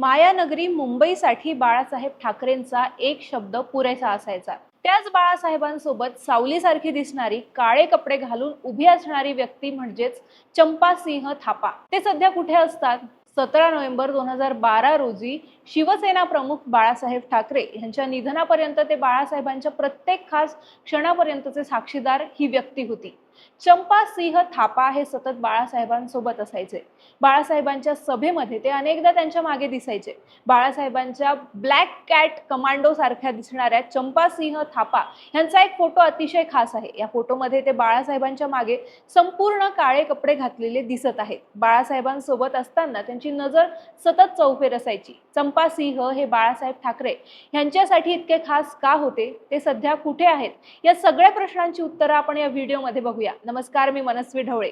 मायानगरी मुंबईसाठी बाळासाहेब ठाकरेंचा एक शब्द पुरेसा असायचा. त्याच बाळासाहेबांसोबत सावलीसारखी दिसणारी काळे कपडे घालून उभी असणारी व्यक्ती म्हणजेच चंपा सिंह थापा. ते सध्या कुठे असतात? सतरा नोव्हेंबर दोन हजार बारा रोजी शिवसेना प्रमुख बाळासाहेब ठाकरे यांच्या निधनापर्यंत ते बाळासाहेबांच्या प्रत्येक खास क्षणापर्यंतचे साक्षीदार ही व्यक्ती होती. चंपा सिंह थापा हे सतत बाळासाहेबांसोबत असायचे. बाळासाहेबांच्या सभेमध्ये ते अनेकदा त्यांच्या मागे दिसायचे. बाळासाहेबांच्या ब्लॅक कॅट कमांडो सारख्या दिसणाऱ्या चंपा सिंह थापा यांचा एक फोटो अतिशय खास आहे. या फोटोमध्ये ते बाळासाहेबांच्या मागे संपूर्ण काळे कपडे घातलेले दिसत आहेत. बाळासाहेबांसोबत असताना त्यांची नजर सतत चौफेर असायची. चंपा सिंह हे बाळासाहेब ठाकरे यांच्यासाठी इतके खास का होते? ते सध्या कुठे आहेत? या सगळ्या प्रश्नांची उत्तरं आपण या व्हिडिओमध्ये बघूया. नमस्कार मी मनस्वी ढवळे.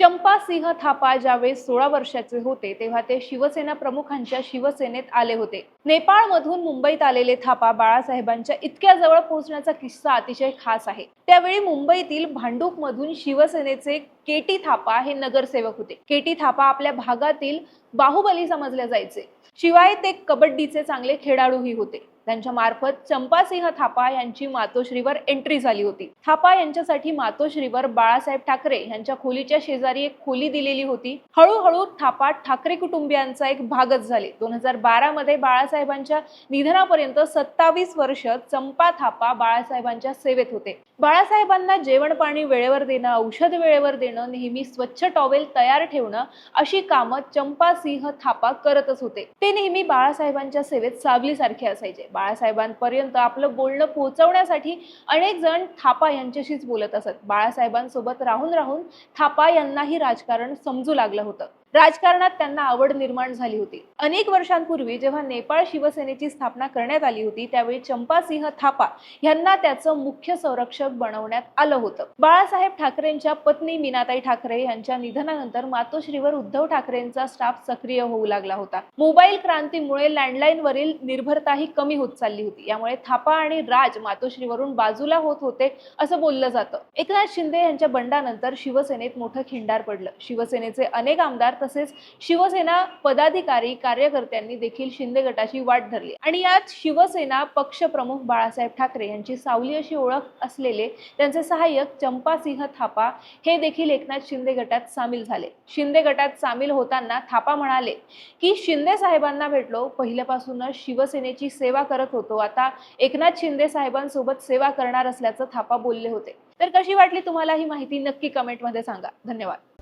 चंपा सिंह थापा ज्यावेळेस सोळा वर्षाचे होते तेव्हा ते शिवसेना प्रमुखांच्या शिवसेनेत आले होते. नेपाळमधून मुंबईत आलेले थापा बाळासाहेबांच्या इतक्या जवळ पोहोचण्याचा किस्सा अतिशय खास आहे. त्यावेळी मुंबईतील भांडूप मधून शिवसेनेचे केटी थापा हे नगरसेवक होते. केटी थापा आपल्या भागातील बाहुबली समजले जायचे. शिवाय ते कबड्डीचे चांगले खेळाडूही होते. त्यांच्या मार्फत चंपासिंह थापा यांची मातोश्रीवर एंट्री झाली होती. थापा यांच्यासाठी मातोश्रीवर बाळासाहेब ठाकरे यांच्या खोलीच्या शेजारी एक खोली दिलेली होती. हळूहळू थापा ठाकरे कुटुंबियांचा एक भागच झाले. दोन हजार बारा मध्ये बाळासाहेबांच्या निधनापर्यंत सत्तावीस वर्ष चंपा थापा बाळासाहेबांच्या सेवेत होते. बाळासाहेबांना जेवण पाणी वेळेवर देणं औषध वेळेवर देणं नेहमी स्वच्छ टॉवेल तयार ठेवणं अशी कामं चंपा सिंह थापा करतच होते. ते नेहमी बाळासाहेबांच्या सेवेत सावलीसारखे असायचे. बाळासाहेबांपर्यंत आपलं बोलणं पोहोचवण्यासाठी अनेक जण थापा यांच्याशीच बोलत असत. बाळासाहेबांसोबत राहून राहून थापा यांनाही राजकारण समजू लागलं होतं. राजकारणात त्यांना आवड निर्माण झाली होती. अनेक वर्षांपूर्वी जेव्हा नेपाळ शिवसेनेची स्थापना करण्यात आली होती त्यावेळी चंपासिंह थापा यांना त्याचं मुख्य संरक्षक बनवण्यात आलं होतं. बाळासाहेब ठाकरेंच्या पत्नी मीनाताई ठाकरे यांच्या निधनानंतर मातोश्रीवर उद्धव ठाकरेंचा स्टाफ सक्रिय होऊ लागला होता. मोबाईल क्रांतीमुळे लँडलाईनवरील निर्भरताही कमी होत चालली होती. यामुळे थापा आणि राज मातोश्रीवरून बाजूला होत होते असं बोललं जातं. एकनाथ शिंदे यांच्या बंडानंतर शिवसेनेत मोठं खिंडार पडलं. शिवसेनेचे अनेक आमदार तसेच शिवसेना पदाधिकारी कार्यकर्त्यांनी देखील शिंदे गटाची वाट धरली. आणि यात शिवसेना पक्षप्रमुख बाळासाहेब ठाकरे यांची सावली अशी ओळख असलेले त्यांचे सहाय्यक चंपासिंह थापा हे देखील एकनाथ शिंदे गटात सामील झाले. शिंदे गटात सामील होताना थापा म्हणाले की शिंदे साहेबांना भेटलो पहिल्यापासूनच शिवसेनेची सेवा करत होतो. आता एकनाथ शिंदे साहेबांसोबत सेवा करणार असल्याचं थापा बोलले होते. तर कशी वाटली तुम्हाला ही माहिती नक्की कमेंटमध्ये सांगा. धन्यवाद.